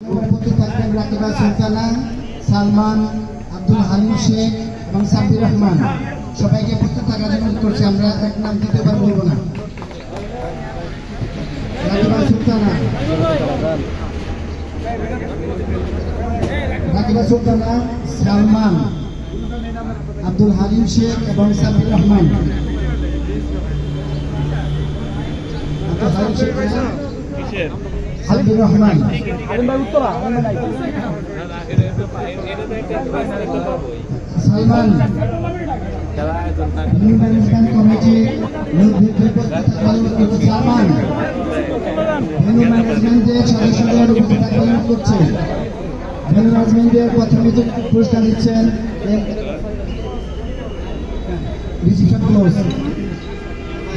উপস্থিত থাকবেন রাকিবা সুলতানা, সালমান, আব্দুল হালিম শেখ এবং সাব্বির রহমান। সবাইকে উপস্থিত থাকার জন্য করছি, আমরা এক নাম দ্বিতীয়বার বলব না। রাকিবা সুলতানা। রাকিবা সুলতানা, সালমান, আব্দুল হালিম শেখ এবং Sabbir Rahman. Abdul Halim Sheikh Sabbir Rahman. Salman. New management committee নির্বাচিত সালমান। ভেনু ম্যানেজমেন্টের সদস্যদের উপস্থিত করছে। ভেনু ম্যানেজমেন্টের প্রথমে পুরস্কার দিচ্ছেন রিসিপশন ক্লোজ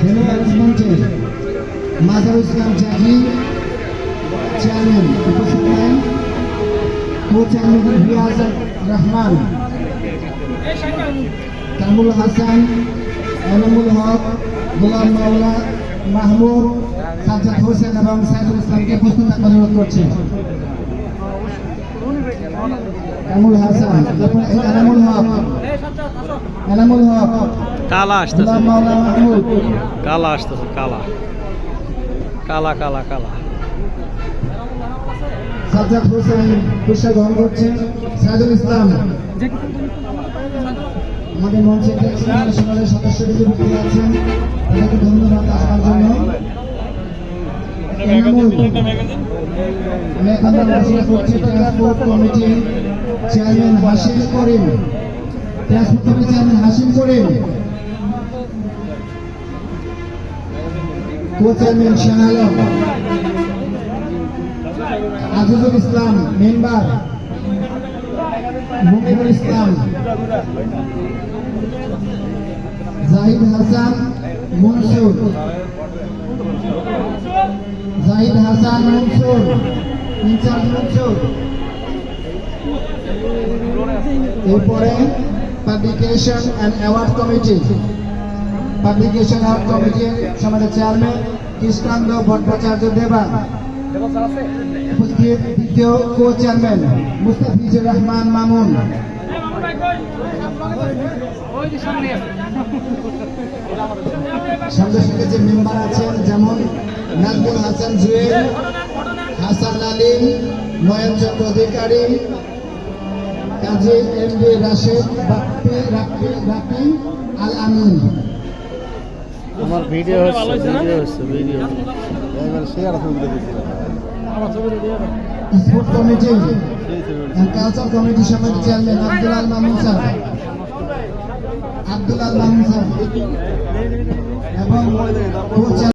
ভেনু ম্যানেজমেন্টের মাজারুল ইসলাম জাহি চেয়ারম্যান উপস্থিত নেন কো চেয়ারম্যান রিয়াজ রহমান কামুল হাসান এনামুল হক গোলাম মাওলা মাহমুদ সাজ্জাদ হোসেন এবং সাইদুল ইসলামকে প্রস্তুত অনুরোধ করছে। কামুল হাসান এনামুল হক এনামুল হক কালা আসতেছে। গোলাম মাওলা মাহমুদ। কালা আসতেছে কালা। কালা কালা কালা। সাজ্জাদ হোসেন পুরস্কার গ্রহণ করছেন সাইদুল ইসলাম। আমাদের মঞ্চে ন্যাশনালের সদস্যদের উপস্থিত আছেন। তাদেরকে ধন্যবাদ আসার জন্য। Committee chairman Azizul Islam, member. Mominul Islam. Zahid Hasan, Mansur. Zahid Hasan, Mansur. In charge Mansur. এরপরে publication and award committee. Publication award কমিটির সমাজের চেয়ারম্যান কৃষ্ণান্দ ভট্টাচার্য দেবা উপস্থিত দ্বিতীয় কো চেয়ারম্যান মুস্তাফিজুর রহমান মামুন। সঙ্গে মেম্বার আছেন যেমন নাজমুল হাসান জুয়েল, হাসান আলিম নয়ন অধিকারী, কাজী এম ডি রাশেদ রাপ্পি রাপি আল আমিন। আমার ভিডিও হচ্ছে ভিডিও হচ্ছে video sport committee culture committee সমিতি chairman Abdul Al Mamun sir. Abdul Al Mamun sir. এবং